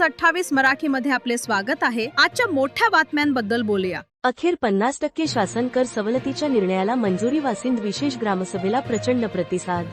News अठ्ठावीस मराठीमध्ये आपले स्वागत आहे. आजच्या मोठ्या बातम्यांबद्दल बोलूया. अखेर पन्नास टक्के शासन कर सवलतीच्या निर्णयाला मंजुरी वासिंद विशेष ग्रामसभेला प्रचंड प्रतिसाद.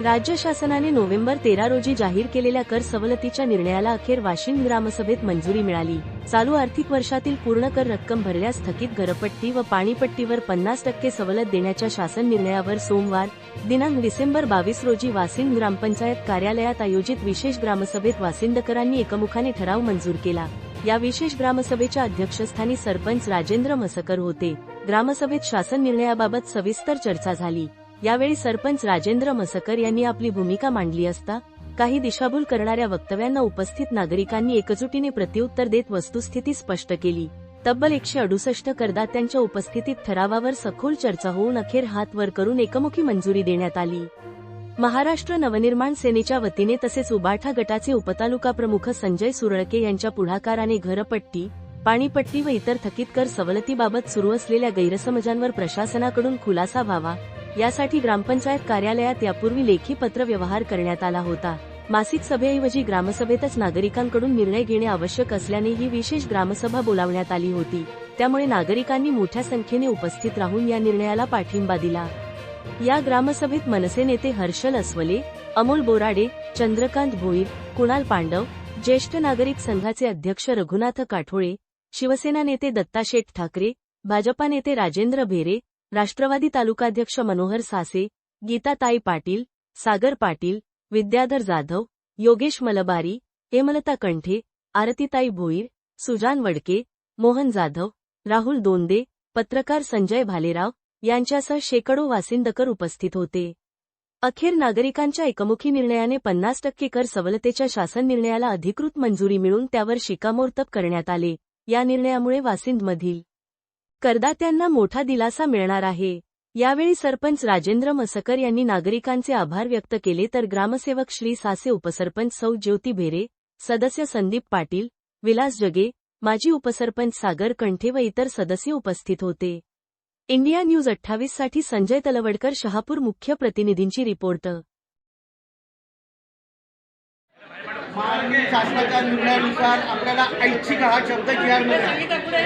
राज्य शासनाने नोव्हेंबर तेरा रोजी जाहीर केलेल्या कर सवलतीच्या निर्णयाला अखेर वाशिंद ग्रामसभेत मंजुरी मिळाली. चालू आर्थिक वर्षातील पूर्ण कर रक्कम भरल्यास थकीत घरपट्टी व पाणीपट्टीवर पन्नास टक्के सवलत देण्याच्या शासन निर्णयावर सोमवार दिनांक डिसेंबर बावीस रोजी वासिंद ग्रामपंचायत कार्यालयात आयोजित विशेष ग्रामसभेत वासिंदकरांनी एकमुखाने ठराव मंजूर केला. या विशेष ग्रामसभेच्या अध्यक्षस्थानी सरपंच राजेंद्र मसकर होते. ग्रामसभेत शासन निर्णयाबाबत सविस्तर चर्चा झाली. यावेळी सरपंच राजेंद्र मसकर यांनी आपली भूमिका मांडली असता काही दिशाभूल करणाऱ्या वक्तव्यांना उपस्थित नागरिकांनी एकजुटीने प्रत्युत्तर देत वस्तुस्थिती स्पष्ट केली. तब्बल एकशे अडुसष्ट करदात्यांच्या उपस्थितीत ठरावावर सखोल चर्चा होऊन अखेर हात वर करून एकमुखी मंजुरी देण्यात आली. महाराष्ट्र नवनिर्माण सेनेच्या वतीने तसेच उबाठा गटाचे उपतालुका प्रमुख संजय सुरळके यांच्या पुढाकाराने घरपट्टी पाणीपट्टी व इतर थकीत कर सवलतीबाबत सुरू असलेल्या गैरसमजांवर प्रशासनाकडून खुलासा व्हावा यासाठी ग्रामपंचायत कार्यालयात यापूर्वी लेखी पत्र व्यवहार करण्यात आला होता. मासिक सभेऐवजी ग्रामसभेतच नागरिकांकडून निर्णय घेणे आवश्यक असल्याने ही विशेष ग्रामसभा बोलावण्यात आली होती. त्यामुळे नागरिकांनी मोठ्या संख्येने उपस्थित राहून या निर्णयाला पाठिंबा दिला. या ग्रामसभेत मनसे नेते हर्षल अस्वले अमोल बोराडे चंद्रकांत भोईर कुणाल पांडव ज्येष्ठ नागरिक संघाचे अध्यक्ष रघुनाथ काठोळे शिवसेना नेते दत्ता शेठ ठाकरे भाजपा नेते राजेंद्र भेरे राष्ट्रवादी तालुकाध्यक्ष मनोहर सासे गीताताई पाटील सागर पाटील विद्याधर जाधव योगेश मलबारी हेमलता कंठे आरतीताई भोईर सुजान वडके मोहन जाधव राहुल दोंदे पत्रकार संजय भालेराव यांच्यासह शेकडो वासिंदकर उपस्थित होते. अखेर नागरिकांच्या एकमुखी निर्णयाने पन्नास टक्के कर सवलतेच्या शासन निर्णयाला अधिकृत मंजुरी मिळून त्यावर शिक्कामोर्तब करण्यात आले. या निर्णयामुळे वासिंदमधील करदात्यांना मोठा दिलासा मिळणार आहे. यावेळी सरपंच राजेंद्र मसकर यांनी नागरिकांचे आभार व्यक्त केले तर ग्रामसेवक श्री सासे उपसरपंच सौ ज्योती भेरे सदस्य संदीप पाटील विलास जगे माजी उपसरपंच सागर कंठे व इतर सदस्य उपस्थित होते. इंडिया न्यूज अठ्ठावीससाठी संजय तलवडकर शहापूर मुख्य प्रतिनिधींची रिपोर्ट. शासनाच्या निर्णयानुसार आपल्याला ऐच्छिक हा शब्द मिळाला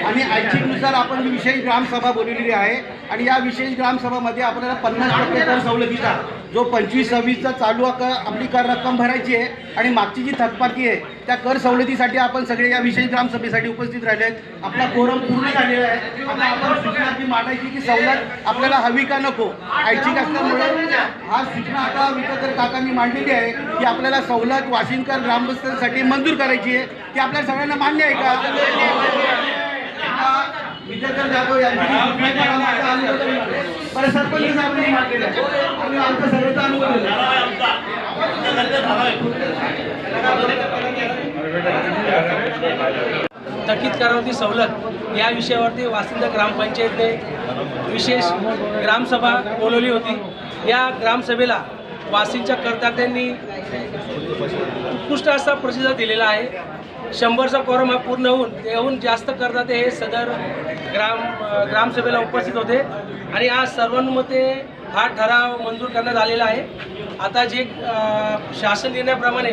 आणि ऐच्छिकनुसार आपण विशेष ग्रामसभा बोलवलेली आहे. आणि या विशेष ग्रामसभामध्ये आपल्याला पन्नास टक्के कर सवलतीचा? जो पंचवीस सव्वीसचा चालू क आपली कर रक्कम भरायची आहे आणि मागची जी थकबाकी आहे त्या कर सवलतीसाठी आपण सगळे या विशेष ग्रामसभेसाठी उपस्थित राहिले आहेत. आपला कोरम पूर्ण झालेला आहे. आता आपण सूचना ती मांडायची की सवलत आपल्याला हवी का नको? ऐच्छिक असल्यामुळे हा सूचना आता विकतर काकांनी मांडलेली आहे की आपल्याला सवलत वाशिंदकर ग्रामस्थांसाठी मंजूर करायची आहे. ती आपल्या सगळ्यांना मान्य आहे का? विजयकर जाधव. बरं सरपंच साहेबांनी मांडलेलं आहे आणि आमचं अनुमोदन आहे. थकीत करावरती सवलत. या विषयावरती वासिंद ग्रामपंचायतने विशेष ग्रामसभा बोलवली होती. या ग्रामसभेला वासिंदच्या करदात्यांनी उत्कृष्ट असा प्रतिसाद दिलेला आहे. शंभरचा कोरम हा पूर्ण होऊन येऊन जास्त करदाते हे सदर ग्राम ग्रामसभेला उपस्थित होते. आणि आज सर्वांमध्ये हा ठराव मंजूर करण्यात आलेला आहे. आता जे शासन निर्णयाप्रमाणे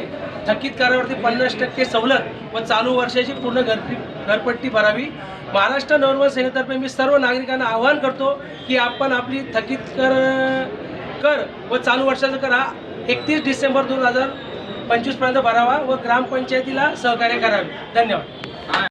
थकीत करावरती पन्नास टक्के सवलत व चालू वर्षाची पूर्ण घरपी घरपट्टी भरावी. महाराष्ट्र नवनिर्माण सेनेतर्फे मी सर्व नागरिकांना आवाहन करतो की आपण आपली थकीत कर कर व चालू वर्षाचा करा. एकतीस डिसेंबर दोन हजार पंचवीसपर्यंत भरावा व ग्रामपंचायतीला सहकार्य करावे. धन्यवाद.